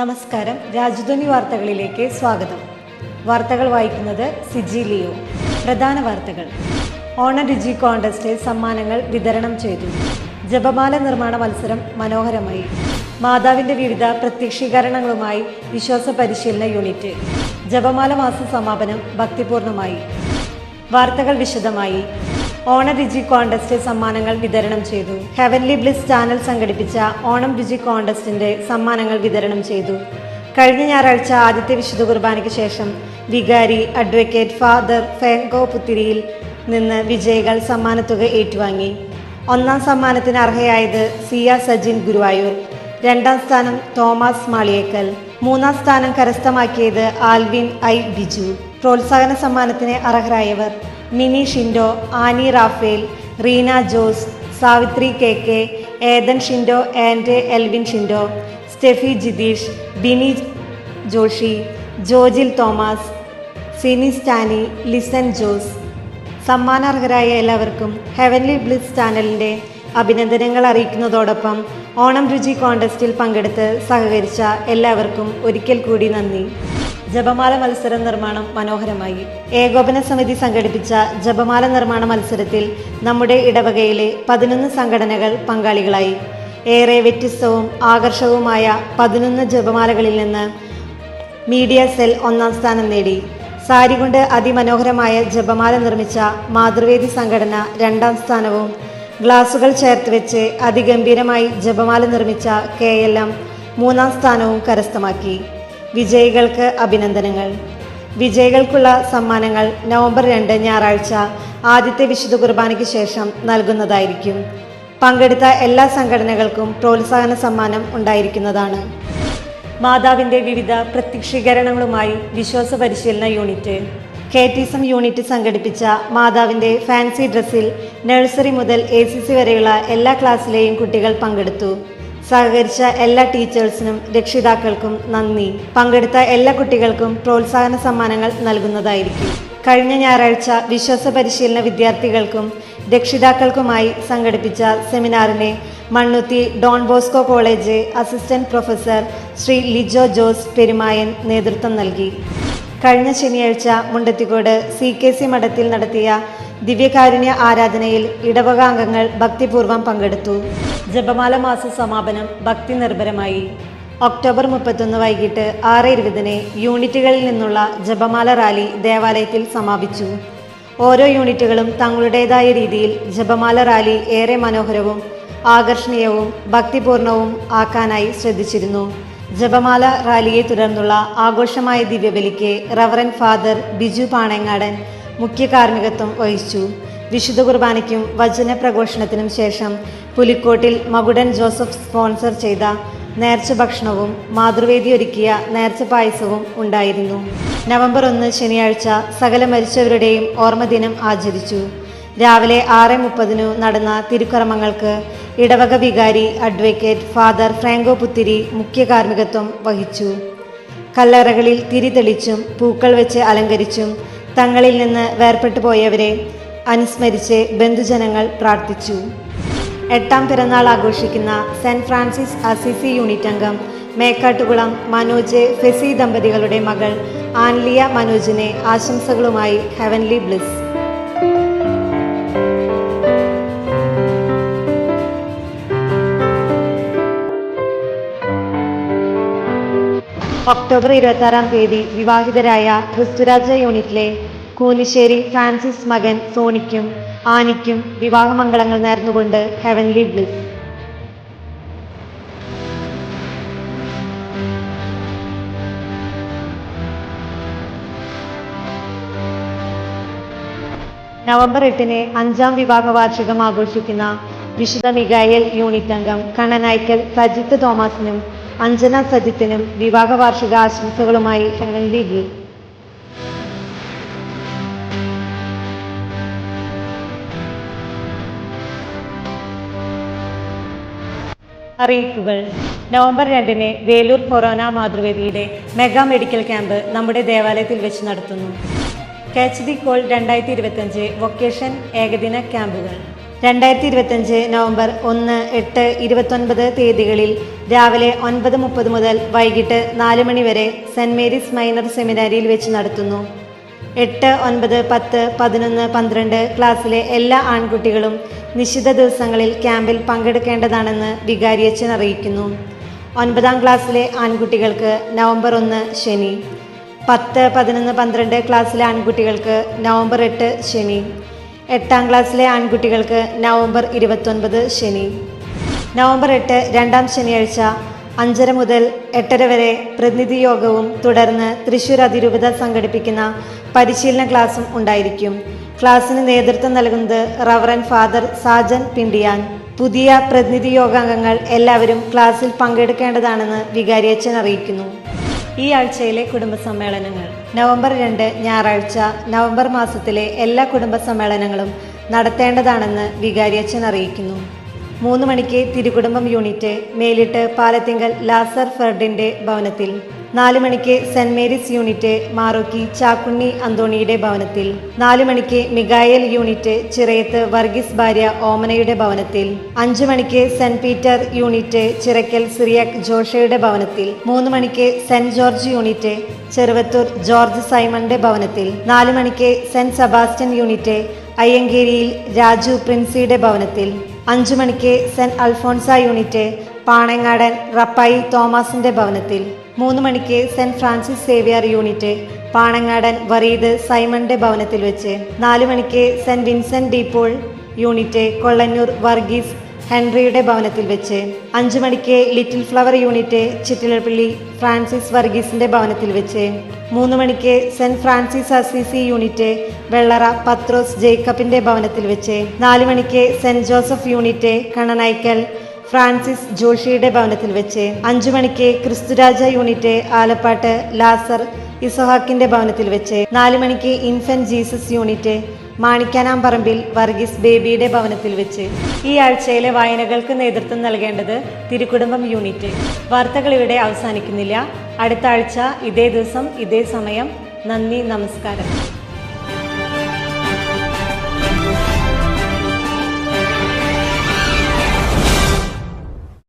നമസ്കാരം. രാജധാനി വാർത്തകളിലേക്ക് സ്വാഗതം. വാർത്തകൾ വായിക്കുന്നത് സിജി ലിയോ. പ്രധാന വാർത്തകൾ. ഓണ രുചി കോൺടസ്റ്റിൽ സമ്മാനങ്ങൾ വിതരണം ചെയ്തു. ജപമാല നിർമ്മാണ മത്സരം മനോഹരമായി. മാതാവിന്റെ വിവിധ പ്രത്യക്ഷീകരണങ്ങളുമായി വിശ്വാസ പരിശീലന യൂണിറ്റ്. ജപമാല മാസ സമാപനം ഭക്തിപൂർണമായി. വാർത്തകൾ വിശദമായി. ഓണ രുചി കോണ്ടസ്റ്റ് സമ്മാനങ്ങൾ വിതരണം ചെയ്തു. ഹെവൻലി ബ്ലിസ് ചാനൽ സംഘടിപ്പിച്ച ഓണം രുചി കോണ്ടസ്റ്റിന്റെ സമ്മാനങ്ങൾ വിതരണം ചെയ്തു. കഴിഞ്ഞ ഞായറാഴ്ച ആദ്യത്തെ വിശുദ്ധ കുർബാനയ്ക്ക് ശേഷം വികാരി അഡ്വക്കേറ്റ് ഫാദർ ഫെങ്കോ പുത്തിരിയിൽ നിന്ന് വിജയികൾ സമ്മാനത്തുക ഏറ്റുവാങ്ങി. ഒന്നാം സമ്മാനത്തിന് അർഹയായത് സിയ സജിൻ ഗുരുവായൂർ. രണ്ടാം സ്ഥാനം തോമസ് മാളിയേക്കൽ. മൂന്നാം സ്ഥാനം കരസ്ഥമാക്കിയത് ആൽവിൻ ഐ ബിജു. പ്രോത്സാഹന സമ്മാനത്തിന് അർഹരായവർ Mini Shindo Annie Raphael Reena Jose Savithri K K Ethan Shindo and Elvin Shindo Steffi Jitheesh Bini Joshi Jojil Thomas Sini Stani Lison Jose. സമ്മാനാർഹരായ എല്ലാവർക്കും ഹെവൻലി ബ്ലിസ് ചാനലിന്റെ അഭിനന്ദനങ്ങൾ അറിയിക്കുന്നതോടൊപ്പം ഓണം രുചി കോണ്ടസ്റ്റിൽ പങ്കെടുത്ത് സഹകരിച്ച എല്ലാവർക്കും ഒരിക്കൽ കൂടി നന്ദി. ജപമാല മത്സര നിർമ്മാണം മനോഹരമായി. ഏകോപന സമിതി സംഘടിപ്പിച്ച ജപമാല നിർമ്മാണ മത്സരത്തിൽ നമ്മുടെ ഇടവകയിലെ പതിനൊന്ന് സംഘടനകൾ പങ്കാളികളായി. ഏറെ വ്യത്യസ്തവും ആകർഷകവുമായ പതിനൊന്ന് ജപമാലകളിൽ നിന്ന് മീഡിയ സെൽ ഒന്നാം സ്ഥാനം നേടി. സാരി കൊണ്ട് അതിമനോഹരമായ ജപമാല നിർമ്മിച്ച മാതൃവേദി സംഘടന രണ്ടാം സ്ഥാനവും ഗ്ലാസുകൾ ചേർത്ത് വെച്ച് അതിഗംഭീരമായി ജപമാല നിർമ്മിച്ച കെ എൽ എം മൂന്നാം സ്ഥാനവും കരസ്ഥമാക്കി. വിജയികൾക്ക് അഭിനന്ദനങ്ങൾ. വിജയികൾക്കുള്ള സമ്മാനങ്ങൾ നവംബർ രണ്ട് ഞായറാഴ്ച ആദ്യത്തെ വിശുദ്ധ കുർബാനയ്ക്ക് ശേഷം നൽകുന്നതായിരിക്കും. പങ്കെടുത്ത എല്ലാ സംഘടനകൾക്കും പ്രോത്സാഹന സമ്മാനം ഉണ്ടായിരിക്കുന്നതാണ്. മാതാവിന്റെ വിവിധ പ്രത്യക്ഷീകരണങ്ങളുമായി വിശ്വാസ പരിശീലന യൂണിറ്റ്. കേറ്റിസം യൂണിറ്റ് സംഘടിപ്പിച്ച മാതാവിന്റെ ഫാൻസി ഡ്രസ്സിൽ നഴ്സറി മുതൽ എ വരെയുള്ള എല്ലാ ക്ലാസ്സിലെയും കുട്ടികൾ പങ്കെടുത്തു. സഹകരിച്ച എല്ലാ ടീച്ചേഴ്സിനും രക്ഷിതാക്കൾക്കും നന്ദി. പങ്കെടുത്ത എല്ലാ കുട്ടികൾക്കും പ്രോത്സാഹന സമ്മാനങ്ങൾ നൽകുന്നതായിരിക്കും. കഴിഞ്ഞ ഞായറാഴ്ച വിശ്വാസ പരിശീലന വിദ്യാർത്ഥികൾക്കും രക്ഷിതാക്കൾക്കുമായി സംഘടിപ്പിച്ച സെമിനാറിനെ Mannuthy Don Bosco college assistant professor Shri Lijo Jose Perumayan നേതൃത്വം നൽകി. കഴിഞ്ഞ ശനിയാഴ്ച മുണ്ടത്തിക്കോട് സി കെ സി മഠത്തിൽ നടത്തിയ ദിവ്യകാരുണ്യ ആരാധനയിൽ ഇടവകാംഗങ്ങൾ ഭക്തിപൂർവം പങ്കെടുത്തു. ജപമാല മാസ സമാപനം ഭക്തി നിർഭരമായി. ഒക്ടോബർ മുപ്പത്തൊന്ന് വൈകിട്ട് ആറ് ഇരുപതിന് യൂണിറ്റുകളിൽ നിന്നുള്ള ജപമാല റാലി ദേവാലയത്തിൽ സമാപിച്ചു. ഓരോ യൂണിറ്റുകളും തങ്ങളുടേതായ രീതിയിൽ ജപമാല റാലി ഏറെ മനോഹരവും ആകർഷണീയവും ഭക്തിപൂർണവും ആക്കാനായി ശ്രദ്ധിച്ചിരുന്നു. ജപമാല റാലിയെ തുടർന്നുള്ള ആഘോഷമായ ദിവ്യബലിക്ക് റവറൻ ഫാദർ ബിജു പാണങ്ങാടൻ മുഖ്യ കാർമ്മികത്വം വഹിച്ചു. വിശുദ്ധ കുർബാനയ്ക്കും വചന പ്രഘോഷണത്തിനും ശേഷം പുലിക്കോട്ടിൽ മകുടൻ ജോസഫ് സ്പോൺസർ ചെയ്ത നേർച്ച ഭക്ഷണവും മാതൃവേദി ഒരുക്കിയ നേർച്ച പായസവും ഉണ്ടായിരുന്നു. നവംബർ ഒന്ന് ശനിയാഴ്ച സകല മരിച്ചവരുടെയും ഓർമ്മദിനം ആചരിച്ചു. രാവിലെ ആറ് മുപ്പതിനു നടന്ന തിരുക്കർമ്മങ്ങൾക്ക് ഇടവക വികാരി അഡ്വക്കേറ്റ് ഫാദർ ഫ്രാങ്കോ പുത്തിരി മുഖ്യ കാർമ്മികത്വം വഹിച്ചു. കല്ലറകളിൽ തിരിതെളിച്ചും പൂക്കൾ വെച്ച് അലങ്കരിച്ചും തങ്ങളിൽ നിന്ന് വേർപെട്ടു പോയവരെ അനുസ്മരിച്ച് ബന്ധുജനങ്ങൾ പ്രാർത്ഥിച്ചു. എട്ടാം പിറന്നാൾ ആഘോഷിക്കുന്ന സെന്റ് ഫ്രാൻസിസ് അസിസി യൂണിറ്റ് അംഗം മേക്കാട്ടുകുളം മനോജ് ഫെസി ദമ്പതികളുടെ മകൾ ആൻലിയ മനോജിനെ ആശംസകളുമായി ഹെവൻലി ബ്ലിസ് ഒക്ടോബർ ഇരുപത്തി ആറാം തീയതി വിവാഹിതരായ ക്രിസ്തുരാജ യൂണിറ്റിലെ കൂനിശ്ശേരി ഫ്രാൻസിസ് മകൻ സോണിക്കും ആനിക്കും വിവാഹമംഗളങ്ങൾ നേർന്നുകൊണ്ട് ഹെവൻലി ബ്ലിസ് നവംബർ എട്ടിന് അഞ്ചാം വിവാഹ വാർഷികം ആഘോഷിക്കുന്ന വിശുദ്ധ മികായൽ യൂണിറ്റ് അംഗം കണ്ണനായ്ക്കൽ സജിത്ത് തോമസിനും അഞ്ജന സജിത്തിനും വിവാഹ വാർഷിക ആശംസകളുമായി ഹെവൻലി ബ്ലിസ് അറിയിപ്പുകൾ. നവംബർ രണ്ടിന് വേലൂർ കൊറോണ മാതൃവേദിയുടെ മെഗാ മെഡിക്കൽ ക്യാമ്പ് നമ്മുടെ ദേവാലയത്തിൽ വെച്ച് നടത്തുന്നു. കാച്ച് ദി കോൾ രണ്ടായിരത്തി ഇരുപത്തഞ്ച് വൊക്കേഷൻ ഏകദിന ക്യാമ്പുകൾ. രണ്ടായിരത്തി ഇരുപത്തഞ്ച് നവംബർ ഒന്ന് എട്ട് ഇരുപത്തൊൻപത് തീയതികളിൽ രാവിലെ ഒൻപത് മുപ്പത് മുതൽ വൈകിട്ട് നാല് മണി വരെ സെന്റ് മേരീസ് മൈനർ സെമിനാരിയിൽ വെച്ച് നടത്തുന്നു. എട്ട് ഒൻപത് പത്ത് പതിനൊന്ന് പന്ത്രണ്ട് ക്ലാസ്സിലെ എല്ലാ ആൺകുട്ടികളും നിശ്ചിത ദിവസങ്ങളിൽ ക്യാമ്പിൽ പങ്കെടുക്കേണ്ടതാണെന്ന് വികാരിയച്ചൻ അറിയിക്കുന്നു. ഒൻപതാം ക്ലാസ്സിലെ ആൺകുട്ടികൾക്ക് നവംബർ ഒന്ന് ശനി. പത്ത് പതിനൊന്ന് പന്ത്രണ്ട് ക്ലാസ്സിലെ ആൺകുട്ടികൾക്ക് നവംബർ എട്ട് ശനി. എട്ടാം ക്ലാസ്സിലെ ആൺകുട്ടികൾക്ക് നവംബർ ഇരുപത്തൊൻപത് ശനി. നവംബർ എട്ട് രണ്ടാം ശനിയാഴ്ച അഞ്ചര മുതൽ എട്ടര വരെ പ്രതിനിധി യോഗവും തുടർന്ന് തൃശൂർ അതിരൂപത സംഘടിപ്പിക്കുന്ന പരിശീലന ക്ലാസും ഉണ്ടായിരിക്കും. ക്ലാസ്സിന് നേതൃത്വം നൽകുന്നത് റവറൻ ഫാദർ സാജൻ പിണ്ടിയാൻ. പുതിയ പ്രതിനിധി യോഗാംഗങ്ങൾ എല്ലാവരും ക്ലാസ്സിൽ പങ്കെടുക്കേണ്ടതാണെന്ന് വികാരിയച്ഛൻ അറിയിക്കുന്നു. ഈ ആഴ്ചയിലെ കുടുംബ സമ്മേളനങ്ങൾ നവംബർ രണ്ട് ഞായറാഴ്ച നവംബർ മാസത്തിലെ എല്ലാ കുടുംബ സമ്മേളനങ്ങളും നടത്തേണ്ടതാണെന്ന് വികാരിയച്ഛൻ അറിയിക്കുന്നു. മൂന്ന് മണിക്ക് തിരുകുടുംബം യൂണിറ്റ് മേലിട്ട് പാലത്തിങ്കൽ ലാസർ ഫെർഡിന്റെ ഭവനത്തിൽ. നാല് മണിക്ക് Saint Mary's unit Marokki Chakkunni അന്തോണിയുടെ ഭവനത്തിൽ. നാല് മണിക്ക് മിഗായൽ യൂണിറ്റ് ചിറയത്ത് വർഗീസ് ഭാര്യ ഓമനയുടെ ഭവനത്തിൽ. അഞ്ചു മണിക്ക് Saint Peter unit Chirakkal Cyriac ജോഷയുടെ ഭവനത്തിൽ. മൂന്ന് മണിക്ക് Saint George unit Cheruvathur George സൈമണിന്റെ ഭവനത്തിൽ. നാല് മണിക്ക് സെന്റ് സെബാസ്റ്റ്യൻ യൂണിറ്റ് അയ്യങ്കേരിയിൽ രാജു പ്രിൻസിയുടെ ഭവനത്തിൽ. അഞ്ചു മണിക്ക് സെന്റ് അൽഫോൺസ യൂണിറ്റ് പാണങ്ങാടൻ റപ്പായി തോമസിന്റെ ഭവനത്തിൽ. മൂന്ന് മണിക്ക് Saint Francis Xavier unit Panangadan Vareed സൈമണിന്റെ ഭവനത്തിൽ വെച്ച്. നാലു മണിക്ക് Saint Vincent de Paul unit Kollannur Varghese ഹെൻറിയുടെ ഭവനത്തിൽ വെച്ച് അഞ്ചു മണിക്ക് Little Flower unit Chittilappally Francis വർഗീസിന്റെ ഭവനത്തിൽ വെച്ച് മൂന്ന് മണിക്ക് Saint Francis Assisi unit Vellara Pathros ജേക്കബിന്റെ ഭവനത്തിൽ വെച്ച് നാല് മണിക്ക് Saint Joseph unit Kananaykkal Francis ജോഷിയുടെ ഭവനത്തിൽ വെച്ച് അഞ്ചു മണിക്ക് ക്രിസ്തുരാജ യൂണിറ്റ് ആലപ്പാട്ട് ലാസർ ഇസഹാക്കിന്റെ ഭവനത്തിൽ വെച്ച് നാല് മണിക്ക് Infant Jesus unit Manikkanamparambil Varghese ബേബിയുടെ ഭവനത്തിൽ വെച്ച് ഈ ആഴ്ചയിലെ വായനകൾക്ക് നേതൃത്വം നൽകേണ്ടത് തിരുക്കുടുംബം യൂണിറ്റ്. വാർത്തകൾ ഇവിടെ അവസാനിക്കുന്നില്ല. അടുത്ത ആഴ്ച ഇതേ ദിവസം ഇതേ സമയം. നന്ദി നമസ്കാരം.